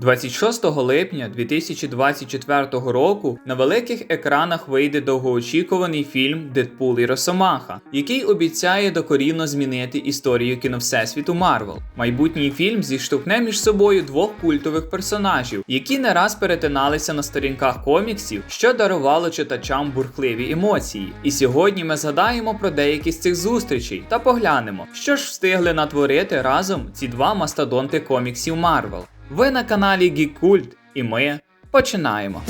26 липня 2024 року на великих екранах вийде довгоочікуваний фільм Дедпул і Росомаха, який обіцяє докорінно змінити історію кіновсесвіту Марвел. Майбутній фільм зіштовхне між собою двох культових персонажів, які не раз перетиналися на сторінках коміксів, що дарувало читачам бурхливі емоції. І сьогодні ми згадаємо про деякі з цих зустрічей та поглянемо, що ж встигли натворити разом ці два мастодонти коміксів Марвел. Ви на каналі Geek Cult і ми починаємо.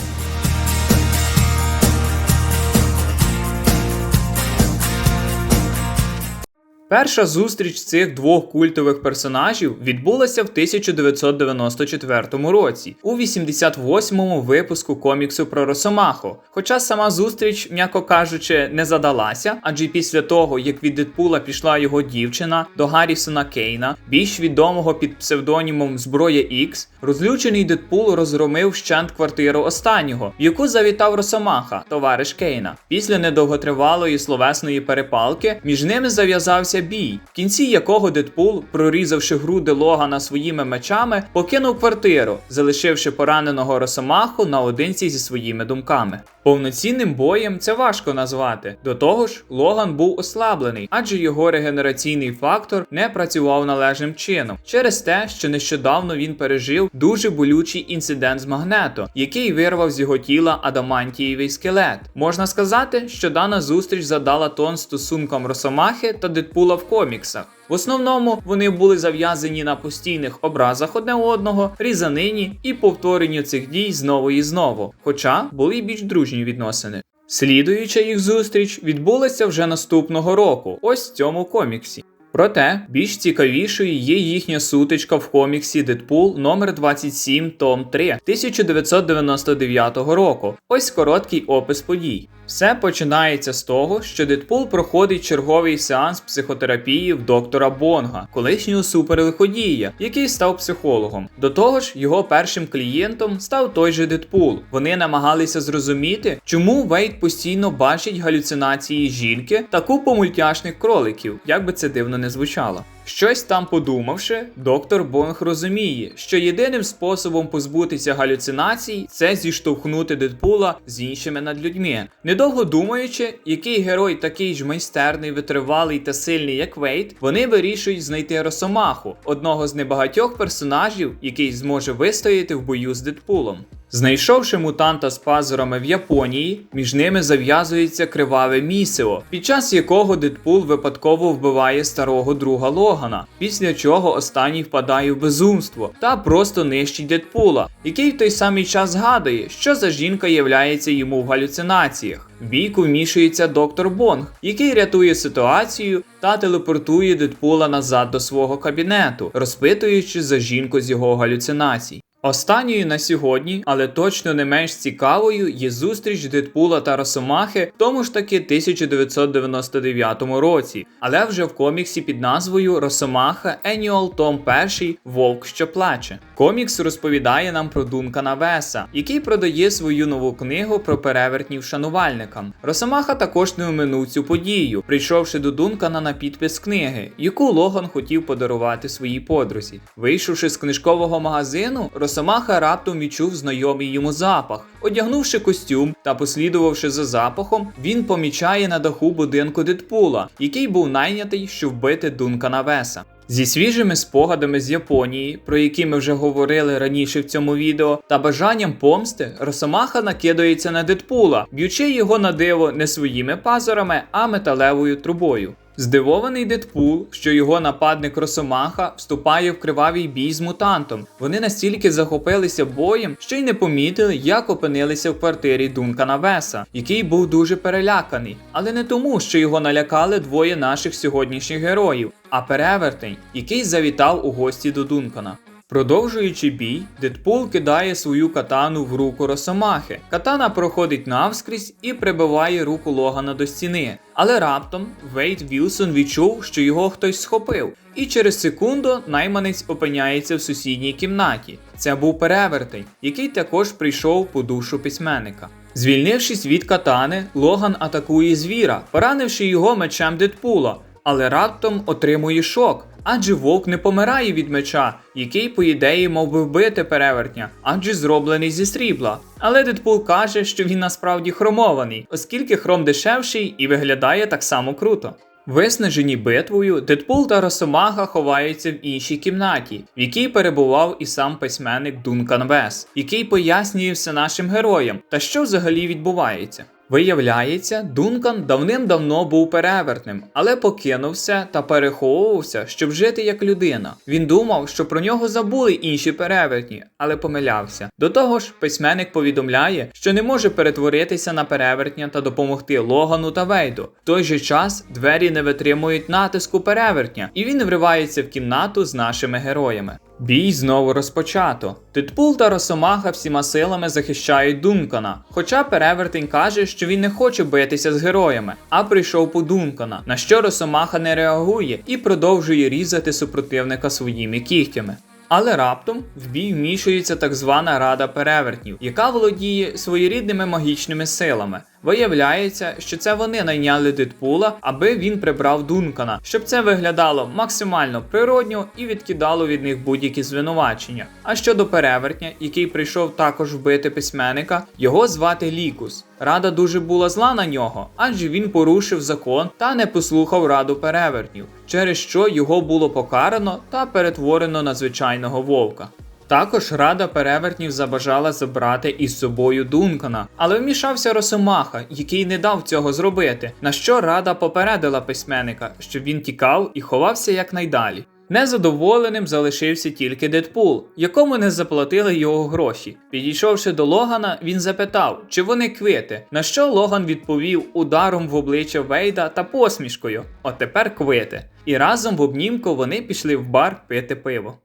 Перша зустріч цих двох культових персонажів відбулася в 1994 році, у 88-му випуску коміксу про Росомаху. Хоча сама зустріч, м'яко кажучи, не задалася, адже після того, як від Дедпула пішла його дівчина до Гаррісона Кейна, більш відомого під псевдонімом Зброя Ікс, розлючений Дедпул розгромив вщент квартиру останнього, в яку завітав Росомаха, товариш Кейна. Після недовготривалої словесної перепалки між ними зав'язався бій, в кінці якого Дедпул, прорізавши груди Логана своїми мечами, покинув квартиру, залишивши пораненого Росомаху наодинці зі своїми думками. Повноцінним боєм це важко назвати. До того ж, Логан був ослаблений, адже його регенераційний фактор не працював належним чином через те, що нещодавно він пережив дуже болючий інцидент з магнето, який вирвав з його тіла адамантієвий скелет. Можна сказати, що дана зустріч задала тон стосункам Росомахи та Дедпула в коміксах. В основному вони були зав'язані на постійних образах одне одного, різанині і повторенню цих дій знову і знову, хоча були й більш дружні відносини. Слідуюча їх зустріч відбулася вже наступного року, ось в цьому коміксі. Проте більш цікавішою є їхня сутичка в коміксі Дедпул номер 27 Том 3 1999 року. Ось короткий опис подій. Все починається з того, що Дедпул проходить черговий сеанс психотерапії в доктора Бонга, колишнього суперлиходія, який став психологом. До того ж, його першим клієнтом став той же Дедпул. Вони намагалися зрозуміти, чому Вейд постійно бачить галюцинації жінки та купу мультяшних кроликів, як би це дивно не звучало. Щось там подумавши, доктор Бонг розуміє, що єдиним способом позбутися галюцинацій це зіштовхнути Дедпула з іншими надлюдьми. Недовго думаючи, який герой такий ж майстерний, витривалий та сильний, як Вейт, вони вирішують знайти Росомаху, одного з небагатьох персонажів, який зможе вистояти в бою з Дедпулом. Знайшовши мутанта з пазурами в Японії, між ними зав'язується криваве місиво, під час якого Дедпул випадково вбиває старого друга Логана, після чого останній впадає в безумство та просто нищить Дедпула, який в той самий час згадує, що за жінка являється йому в галюцинаціях. В бійку вмішується доктор Бонг, який рятує ситуацію та телепортує Дедпула назад до свого кабінету, розпитуючи за жінку з його галюцинацій. Останньою на сьогодні, але точно не менш цікавою, є зустріч Дедпула та Росомахи в тому ж таки 1999 році, але вже в коміксі під назвою Росомаха Annual Том 1 Вовк, що плаче. Комікс розповідає нам про Дункана Веса, який продає свою нову книгу про перевертнів шанувальникам. Росомаха також не оминув цю подію, прийшовши до Дункана на підпис книги, яку Логан хотів подарувати своїй подрузі. Вийшовши з книжкового магазину, Росомаха раптом відчув знайомий йому запах. Одягнувши костюм та послідувавши за запахом, він помічає на даху будинку Дедпула, який був найнятий, щоб вбити Дункана Веса. Зі свіжими спогадами з Японії, про які ми вже говорили раніше в цьому відео, та бажанням помсти, Росомаха накидається на Дедпула, б'ючи його на диво не своїми пазурами, а металевою трубою. Здивований Дедпул, що його нападник Росомаха вступає в кривавий бій з мутантом. Вони настільки захопилися боєм, що й не помітили, як опинилися в квартирі Дункана Веса, який був дуже переляканий, але не тому, що його налякали двоє наших сьогоднішніх героїв, а перевертень, який завітав у гості до Дункана. Продовжуючи бій, Дедпул кидає свою катану в руку Росомахи. Катана проходить навскрізь і прибиває руку Логана до стіни. Але раптом Вейт Вілсон відчув, що його хтось схопив, і через секунду найманець опиняється в сусідній кімнаті. Це був перевертень, який також прийшов по душу письменника. Звільнившись від катани, Логан атакує звіра, поранивши його мечем Дедпула. але раптом отримує шок, Адже вовк не помирає від меча, який, по ідеї, мав би вбити перевертня, адже зроблений зі срібла. Але Дедпул каже, що він насправді хромований, оскільки хром дешевший і виглядає так само круто. Виснажені битвою, Дедпул та Росомаха ховаються в іншій кімнаті, в якій перебував і сам письменник Дункан Вес, який пояснює все нашим героям та що взагалі відбувається. Виявляється, Дункан давним-давно був перевертним, але покинувся та переховувався, щоб жити як людина. Він думав, що про нього забули інші перевертні, але помилявся. До того ж, письменник повідомляє, що не може перетворитися на перевертня та допомогти Логану та Вейду. В той же час двері не витримують натиску перевертня, і він вривається в кімнату з нашими героями. Бій знову розпочато. Титпул та Росомаха всіма силами захищають Дункана. Хоча перевертень каже, що він не хоче битися з героями, а прийшов по Дункана, на що Росомаха не реагує і продовжує різати супротивника своїми кігтями. Але раптом в бій вмішується так звана Рада перевертнів, яка володіє своєрідними магічними силами. Виявляється, що це вони найняли Дедпула, аби він прибрав Дункана, щоб це виглядало максимально природньо і відкидало від них будь-які звинувачення. А щодо перевертня, який прийшов також вбити письменника, його звати Лікус. Рада дуже була зла на нього, адже він порушив закон та не послухав раду перевертнів, через що його було покарано та перетворено на звичайного вовка. Також рада перевертнів забажала забрати із собою Дункана, але вмішався Росомаха, який не дав цього зробити, на що рада попередила письменника, щоб він тікав і ховався якнайдалі. Незадоволеним залишився тільки Дедпул, якому не заплатили його гроші. Підійшовши до Логана, він запитав, чи вони квити, на що Логан відповів ударом в обличчя Вейда та посмішкою. От тепер квити. І разом в обнімку вони пішли в бар пити пиво.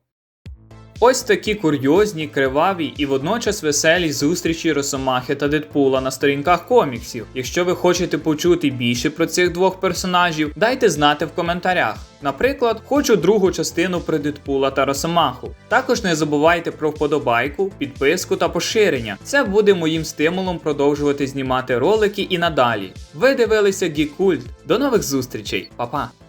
Ось такі курйозні, криваві і водночас веселі зустрічі Росомахи та Дедпула на сторінках коміксів. Якщо ви хочете почути більше про цих двох персонажів, дайте знати в коментарях. Наприклад, хочу другу частину про Дедпула та Росомаху. Також не забувайте про вподобайку, підписку та поширення. Це буде моїм стимулом продовжувати знімати ролики і надалі. Ви дивилися Гікульт. До нових зустрічей, Па-па!